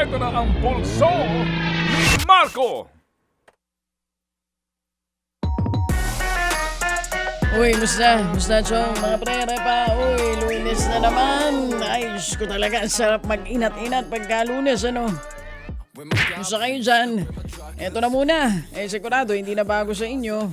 Ito na ang pulso ni Marco. Uy, musta? Musta, Chong? Mga pre, pa. Uy, lunes na naman. Ay, Diyos ko talaga. Ang sarap mag-inat-inat pagka lunes, ano? Musta kayo dyan? Eto na muna. Eh, sigurado, hindi na bago sa inyo.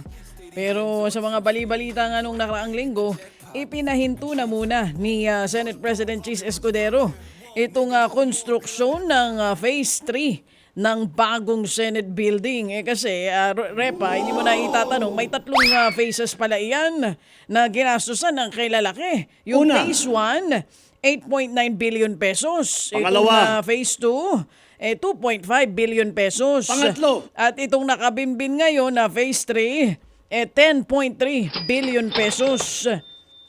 Pero sa mga bali-balita nga nung nakaraang linggo, ipinahinto na muna ni ah, Senate President Cheese Escudero itong ah, konstruksyon ng ah, Phase 3 ng bagong Senate building. Eh kasi, Re- Repa, hindi mo na itatanong, may tatlong ah, phases pala iyan na ginastusan ng kay lalaki. Yung Una. Phase 1, 8.9 billion pesos. Pangalawa. Itong, ah, Phase 2, eh, 2.5 billion pesos. Pangatlo. At itong nakabimbin ngayon na Phase 3, eh 10.3 billion pesos.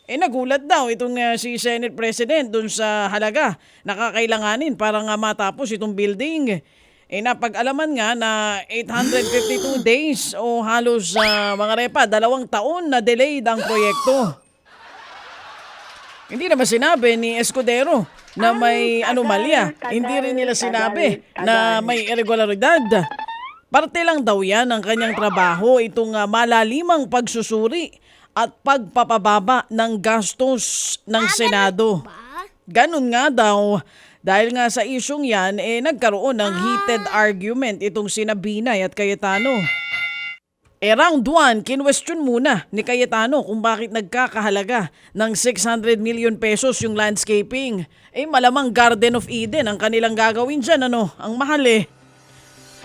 Eh nagulat daw itong uh, si Senate President dun sa halaga na kakailanganin para nga matapos itong building. Eh napag-alaman nga na 852 days o halos uh, mga repa, dalawang taon na delayed ang proyekto. Hindi naman sinabi ni Escudero na may anomalya. Hindi rin nila sinabi na may irregularidad. Parte lang daw yan ng kanyang trabaho itong ah, malalimang pagsusuri at pagpapababa ng gastos ng Senado. Ganun nga daw. Dahil nga sa isyong yan, eh nagkaroon ng heated argument itong sina Binay at Cayetano. Eh round 1, kinwestiyon muna ni Cayetano kung bakit nagkakahalaga ng 600 million pesos yung landscaping. Eh malamang Garden of Eden ang kanilang gagawin dyan ano, ang mahal eh.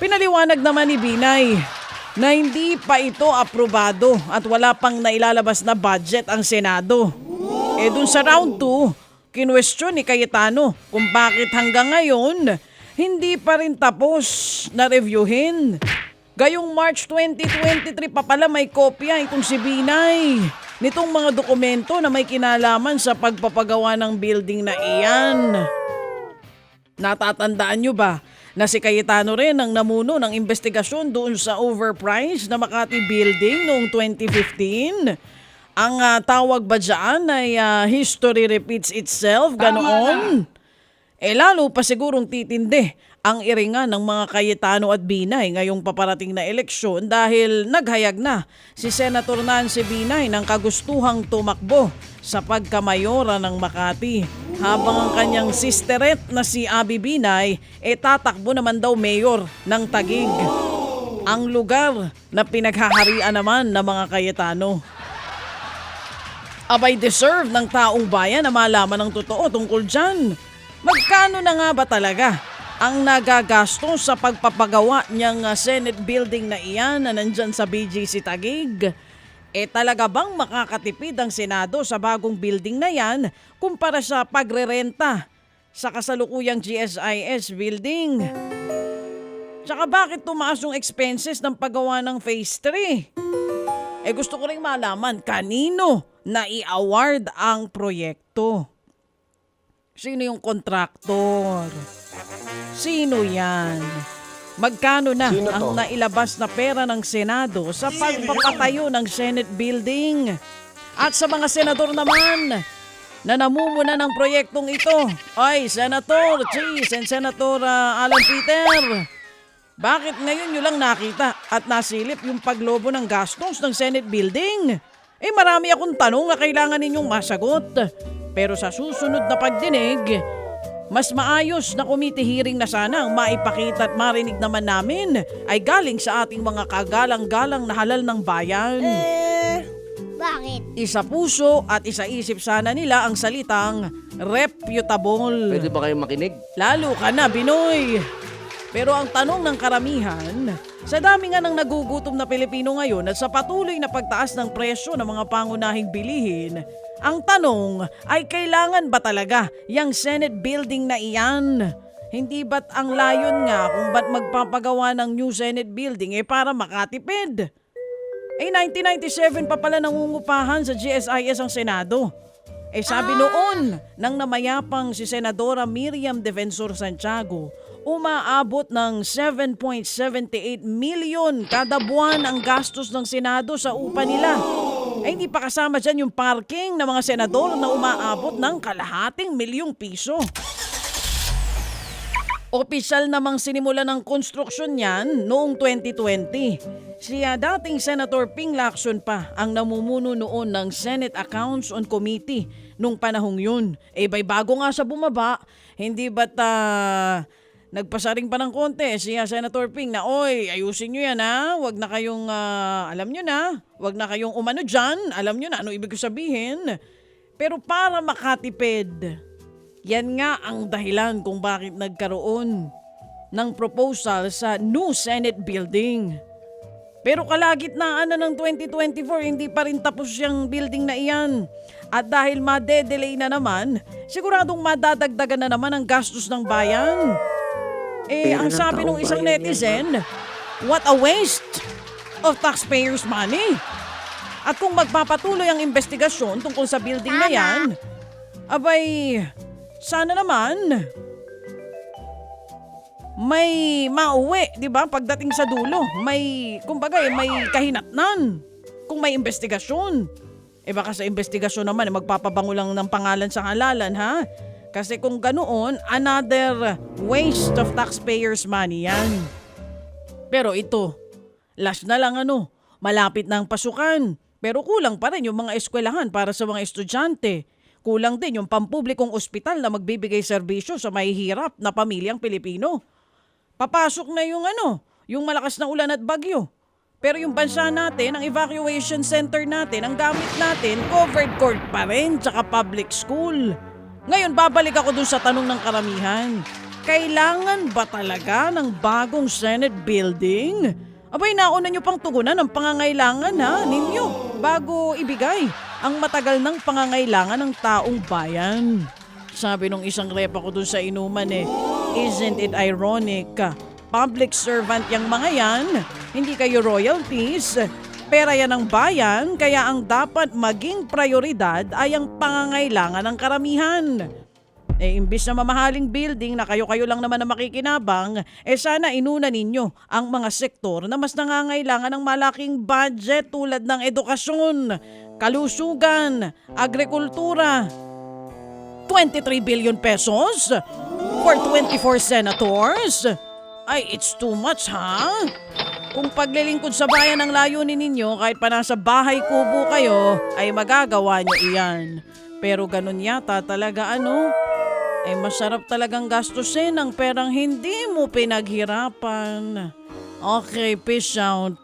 Pinaliwanag naman ni Binay na hindi pa ito aprobado at wala pang nailalabas na budget ang Senado. Eh dun sa round 2, kinwestiyon ni Cayetano kung bakit hanggang ngayon hindi pa rin tapos na reviewin. Gayong March 2023 pa pala may kopya itong si Binay nitong mga dokumento na may kinalaman sa pagpapagawa ng building na iyan. Natatandaan nyo ba na si Cayetano rin ang namuno ng investigasyon doon sa overpriced na Makati Building noong 2015? Ang ah, tawag ba dyan ay ah, history repeats itself, ganoon? Eh lalo pa sigurong titindi ang iringa ng mga Cayetano at Binay ngayong paparating na eleksyon dahil naghayag na si Senator Nancy Binay ng kagustuhang tumakbo sa pagkamayora ng Makati. Habang ang kanyang sisteret na si Abby Binay e tatakbo naman daw mayor ng Tagig. Ang lugar na pinaghaharian naman ng mga Cayetano. Abay deserve ng taong bayan na malaman ng totoo tungkol dyan. Magkano na nga ba talaga ang nagagastos sa pagpapagawa niyang uh, Senate building na iyan na nandyan sa BGC Tagig? E talaga bang makakatipid ang Senado sa bagong building na yan kumpara sa pagrerenta sa kasalukuyang GSIS building? Tsaka bakit tumaas yung expenses ng paggawa ng Phase 3? Eh gusto ko rin malaman kanino na i-award ang proyekto. Sino yung kontraktor? Sino yan? Magkano na Sino ang to? nailabas na pera ng Senado sa pagpapatayo ng Senate building? At sa mga senador naman na namumuna ng proyektong ito, ay Senator Cheese and Senator ah, Alan Peter. Bakit ngayon nyo lang nakita at nasilip yung paglobo ng gastos ng Senate building? Eh marami akong tanong na kailangan ninyong masagot. Pero sa susunod na pagdinig, mas maayos na committee hearing na sana ang maipakita at marinig naman namin ay galing sa ating mga kagalang-galang na halal ng bayan. Eh, bakit? Isa puso at isa isip sana nila ang salitang reputable. Pwede ba kayong makinig? Lalo ka na, Binoy! Pero ang tanong ng karamihan, sa dami nga ng nagugutom na Pilipino ngayon at sa patuloy na pagtaas ng presyo ng mga pangunahing bilihin, ang tanong ay kailangan ba talaga yung Senate building na iyan? Hindi ba't ang layon nga kung ba't magpapagawa ng new Senate building eh para makatipid? Eh 1997 pa pala nangungupahan sa GSIS ang Senado. Eh sabi noon ng namayapang si Senadora Miriam Defensor Santiago, umaabot ng 7.78 million kada buwan ang gastos ng Senado sa upa nila. Eh hindi pa kasama dyan yung parking ng mga senador na umaabot ng kalahating milyong piso. Opisyal namang sinimula ng konstruksyon niyan noong 2020. Siya dating Senator Ping Lacson pa ang namumuno noon ng Senate Accounts on Committee nung panahong yun. Eh, bay bago nga sa bumaba, hindi ba't ah, nagpasaring pa ng konti siya Senator Ping na, oy, ayusin nyo yan ha, wag na kayong, ah, alam nyo na, wag na kayong umano dyan, alam nyo na ano ibig ko sabihin. Pero para makatipid, yan nga ang dahilan kung bakit nagkaroon ng proposal sa new Senate building. Pero kalagitnaan na ng 2024, hindi pa rin tapos yung building na iyan. At dahil madedelay na naman, siguradong madadagdagan na naman ang gastos ng bayan. Eh, Pera ang ng sabi ng isang netizen, what a waste of taxpayers' money. At kung magpapatuloy ang investigasyon tungkol sa building na yan, abay, sana naman may mauwi, 'di ba? Pagdating sa dulo, may kumbaga eh, may kahinatnan kung may investigasyon. Eh baka sa investigasyon naman eh, magpapabango lang ng pangalan sa halalan, ha? Kasi kung ganoon, another waste of taxpayers' money yan. Pero ito, last na lang ano, malapit na ang pasukan. Pero kulang pa rin yung mga eskwelahan para sa mga estudyante. Kulang din yung pampublikong ospital na magbibigay serbisyo sa mahihirap na pamilyang Pilipino. Papasok na yung ano, yung malakas na ulan at bagyo. Pero yung bansa natin, ang evacuation center natin, ang gamit natin, covered court pa rin, tsaka public school. Ngayon, babalik ako dun sa tanong ng karamihan. Kailangan ba talaga ng bagong Senate building? Abay, nauna nyo pang tugunan ang pangangailangan ha, ninyo, bago ibigay ang matagal ng pangangailangan ng taong bayan. Sabi nung isang rep ako dun sa inuman eh, isn't it ironic? Public servant yung mga yan, hindi kayo royalties. Pera yan ng bayan, kaya ang dapat maging prioridad ay ang pangangailangan ng karamihan. Eh, imbis na mamahaling building na kayo-kayo lang naman na makikinabang, eh sana inuna ninyo ang mga sektor na mas nangangailangan ng malaking budget tulad ng edukasyon, kalusugan, agrikultura, 23 billion pesos for 24 senators? Ay, it's too much, ha? Kung paglilingkod sa bayan ang layunin ninyo, kahit pa nasa bahay kubo kayo, ay magagawa nyo iyan. Pero ganun yata talaga ano? Eh masarap talagang gastusin ang perang hindi mo pinaghirapan. Okay, peace out.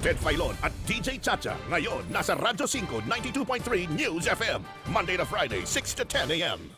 Ted Filon at DJ Chacha. Ngayon, nasa Radyo 5, 92.3 News FM. Monday to Friday, 6 to 10 a.m.